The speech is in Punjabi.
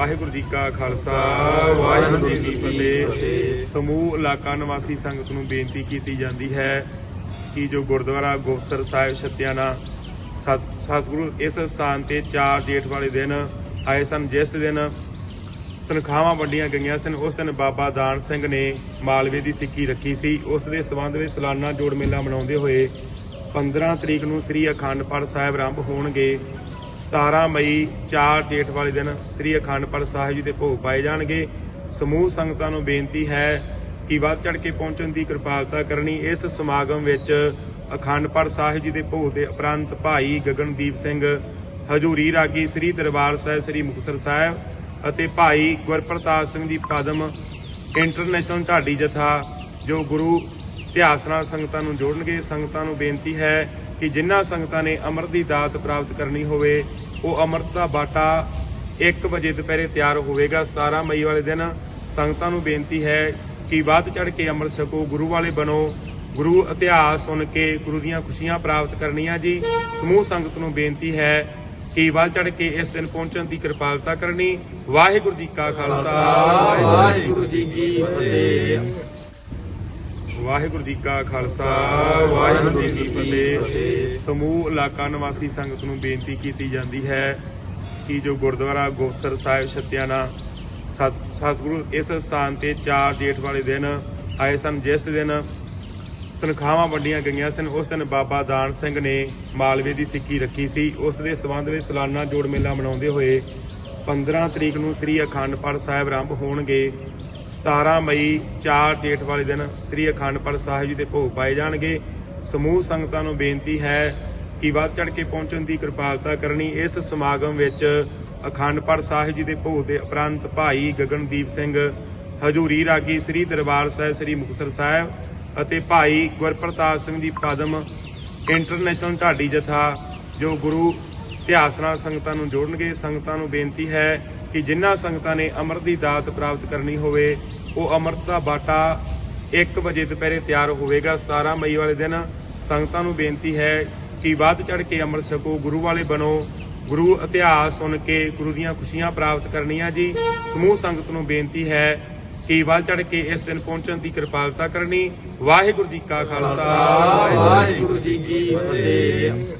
ਵਾਹਿਗੁਰੂ ਜੀ ਕਾ ਖਾਲਸਾ ਵਾਹਿਗੁਰੂ ਜੀ ਕੀ ਫਤਿਹ। ਸਮੂਹ ਇਲਾਕਾ ਨਿਵਾਸੀ ਸੰਗਤ ਨੂੰ ਬੇਨਤੀ ਕੀਤੀ ਜਾਂਦੀ ਹੈ ਕਿ ਜੋ ਗੁਰਦੁਆਰਾ ਗੁਪਤਸਰ ਸਾਹਿਬ ਛੱਤਿਆਣਾ ਸਤ ਸਤਿਗੁਰੂ ਇਸ ਸਥਾਨ ਤੇ 4 ਜੇਠ ਵਾਲੇ ਦਿਨ ਆਏ ਸਨ ਜਿਸ ਦਿਨ ਤਨਖਾਹਾਂ ਵੰਡੀਆਂ ਗਈਆਂ ਸਨ ਉਸ ਦਿਨ ਬਾਬਾ ਦਾਨ ਸਿੰਘ ਨੇ ਮਾਲਵੇ ਦੀ ਸਿੱਕੀ ਰੱਖੀ ਸੀ। ਉਸ ਦੇ ਸਬੰਧ ਵਿੱਚ ਸਾਲਾਨਾ ਜੋੜ ਮੇਲਾ ਮਨਾਉਂਦੇ ਹੋਏ 15 ਤਰੀਕ ਨੂੰ ਸ੍ਰੀ ਅਖੰਡ ਪਾਠ ਸਾਹਿਬ ਆਰੰਭ ਹੋਣਗੇ। 17 ਮਈ 4 ਜੇਠ ਵਾਲੇ ਦਿਨ ਸ੍ਰੀ ਅਖੰਡ ਪਾਠ ਸਾਹਿਬ ਜੀ ਦੇ ਭੋਗ ਪਾਏ ਜਾਣਗੇ। ਸਮੂਹ ਸੰਗਤਾਂ ਨੂੰ ਬੇਨਤੀ ਹੈ ਕਿ ਵੱਧ ਚੜ ਕੇ ਪਹੁੰਚਣ ਦੀ ਕਿਰਪਾਲਤਾ ਕਰਨੀ। ਇਸ ਸਮਾਗਮ ਵਿੱਚ ਅਖੰਡ ਪਾਠ ਸਾਹਿਬ ਜੀ ਦੇ ਭੋਗ ਦੇ ਉਪਰੰਤ ਭਾਈ ਗਗਨਦੀਪ ਸਿੰਘ, ਹਜੂਰੀ ਰਾਗੀ ਸ੍ਰੀ ਦਰਬਾਰ ਸਾਹਿਬ, ਸ੍ਰੀ ਮੁਕਤਸਰ ਸਾਹਿਬ ਅਤੇ ਭਾਈ ਗੁਰਪ੍ਰਤਾਪ ਸਿੰਘ ਜੀ ਪਦਮ ਇੰਟਰਨੈਸ਼ਨਲ ਢਾਡੀ ਜਥਾ ਜੋ ਗੁਰੂ ਇਤਿਹਾਸ ਨਾਲ ਸੰਗਤਾਂ ਨੂੰ ਜੋੜਨਗੇ। ਸੰਗਤਾਂ ਨੂੰ ਬੇਨਤੀ ਹੈ ਕਿ ਜਿਨ੍ਹਾਂ ਸੰਗਤਾਂ ਨੇ ਅੰਮ੍ਰਿਤ ਦੀ ਦਾਤ ਪ੍ਰਾਪਤ ਕਰਨੀ ਹੋਵੇ ਉਹ ਅੰਮ੍ਰਿਤ ਦਾ ਬਾਟਾ 1 ਵਜੇ ਦੁਪਹਿਰੇ ਤਿਆਰ ਹੋਵੇਗਾ। 17 ਮਈ ਵਾਲੇ ਦਿਨ ਸੰਗਤਾਂ ਨੂੰ ਬੇਨਤੀ ਹੈ ਕਿ ਵੱਧ ਚੜ ਕੇ ਅੰਮ੍ਰਿਤ ਛਕੋ, ਗੁਰੂ ਵਾਲੇ ਬਣੋ। ਗੁਰੂ ਇਤਿਹਾਸ ਸੁਣ ਕੇ ਗੁਰੂ ਦੀਆਂ ਖੁਸ਼ੀਆਂ ਪ੍ਰਾਪਤ ਕਰਨੀਆਂ ਜੀ। ਸਮੂਹ ਸੰਗਤ ਨੂੰ ਬੇਨਤੀ ਹੈ ਕਿ ਵੱਧ ਚੜ ਕੇ ਇਸ ਦਿਨ ਪਹੁੰਚਣ ਦੀ ਕਿਰਪਾਲਤਾ ਕਰਨੀ। ਵਾਹਿਗੁਰੂ ਜੀ ਕਾ ਖਾਲਸਾ। ਵਾਹਿਗੁਰੂ ਜੀ ਕੀ ਫਤਿਹ। ਵਾਹਿਗੁਰੂ ਜੀ ਕਾ ਖਾਲਸਾ, ਵਾਹਿਗੁਰੂ ਜੀ ਕੀ ਫਤਿਹ। ਸਮੂਹ ਇਲਾਕਾ ਨਿਵਾਸੀ ਸੰਗਤ ਨੂੰ ਬੇਨਤੀ ਕੀਤੀ ਜਾਂਦੀ ਹੈ ਕਿ ਜੋ ਗੁਰਦੁਆਰਾ ਗੁਪਤਸਰ ਸਾਹਿਬ ਛੱਤਿਆਣਾ ਸਤ, ਸਤਿਗੁਰੂ ਇਸ ਸਥਾਨ ਤੇ 4 ਜੇਠ ਵਾਲੇ ਦਿਨ ਆਏ ਸਨ, ਜਿਸ ਦਿਨ ਤਨਖਾਹਾਂ ਵੰਡੀਆਂ ਗਈਆਂ ਸਨ, ਉਸ ਦਿਨ ਬਾਬਾ ਦਾਨ ਸਿੰਘ ਨੇ ਮਾਲਵੇ ਦੀ ਸਿੱਕੀ ਰੱਖੀ ਸੀ। ਉਸ ਦੇ ਸਬੰਧ ਵਿੱਚ ਸਾਲਾਨਾ ਜੋੜ ਮੇਲਾ ਮਨਾਉਂਦੇ ਹੋਏ 15 ਤਰੀਕ ਨੂੰ ਸ੍ਰੀ ਅਖੰਡ ਪਾਠ ਸਾਹਿਬ ਆਰੰਭ ਹੋਣਗੇ। 17 ਮਈ 4 ਜੇਠ ਵਾਲੇ ਦਿਨ ਸ੍ਰੀ ਅਖੰਡ ਪਾਠ ਸਾਹਿਬ ਜੀ ਦੇ ਭੋਗ ਪਾਏ ਜਾਣਗੇ। ਸਮੂਹ ਸੰਗਤਾਂ ਨੂੰ ਬੇਨਤੀ ਹੈ ਕਿ ਵੱਧ ਚੜ ਕੇ ਪਹੁੰਚਣ ਦੀ ਕਿਰਪਾਲਤਾ ਕਰਨੀ। ਇਸ ਸਮਾਗਮ ਵਿੱਚ ਅਖੰਡ ਪਾਠ ਸਾਹਿਬ ਜੀ ਦੇ ਭੋਗ ਦੇ ਉਪਰੰਤ ਭਾਈ ਗਗਨਦੀਪ ਸਿੰਘ, ਹਜੂਰੀ ਰਾਗੀ ਸ੍ਰੀ ਦਰਬਾਰ ਸਾਹਿਬ, ਸ੍ਰੀ ਮੁਕਤਸਰ ਸਾਹਿਬ ਅਤੇ ਭਾਈ ਗੁਰਪ੍ਰਤਾਪ ਸਿੰਘ ਦੀ ਪਦਮ ਇੰਟਰਨੈਸ਼ਨਲ ਢਾਡੀ ਜਥਾ ਜੋ ਗੁਰੂ ਇਤਿਹਾਸ ਨਾਲ ਸੰਗਤਾਂ ਨੂੰ ਜੋੜਨਗੇ। ਸੰਗਤਾਂ ਨੂੰ ਬੇਨਤੀ ਹੈ ਕਿ ਜਿਨ੍ਹਾਂ ਸੰਗਤਾਂ ਨੇ ਅੰਮ੍ਰਿਤ ਦੀ ਦਾਤ ਪ੍ਰਾਪਤ ਕਰਨੀ ਹੋਵੇ, ਉਹ ਅੰਮ੍ਰਿਤ ਦਾ ਬਾਟਾ 1 ਵਜੇ ਦੁਪਹਿਰੇ ਤਿਆਰ ਹੋਵੇਗਾ 17 ਮਈ ਵਾਲੇ ਦਿਨ। ਸੰਗਤਾਂ ਨੂੰ ਬੇਨਤੀ ਹੈ ਕਿ ਵੱਧ ਚੜ ਕੇ ਅੰਮ੍ਰਿਤ ਛਕੋ ਗੁਰੂ ਵਾਲੇ ਬਣੋ। ਗੁਰੂ ਇਤਿਹਾਸ ਸੁਣ ਕੇ ਗੁਰੂ ਦੀਆਂ ਖੁਸ਼ੀਆਂ ਪ੍ਰਾਪਤ ਕਰਨੀਆਂ ਜੀ। ਸਮੂਹ ਸੰਗਤ ਨੂੰ ਬੇਨਤੀ ਹੈ ਕਿ ਵੱਧ ਚੜ ਕੇ ਇਸ ਦਿਨ ਪਹੁੰਚਣ ਦੀ ਕਿਰਪਾਲਤਾ ਕਰਨੀ। ਵਾਹਿਗੁਰੂ ਜੀ ਕਾ ਖਾਲਸਾ। ਵਾਹਿਗੁਰੂ ਜੀ ਕੀ ਫਤਿਹ।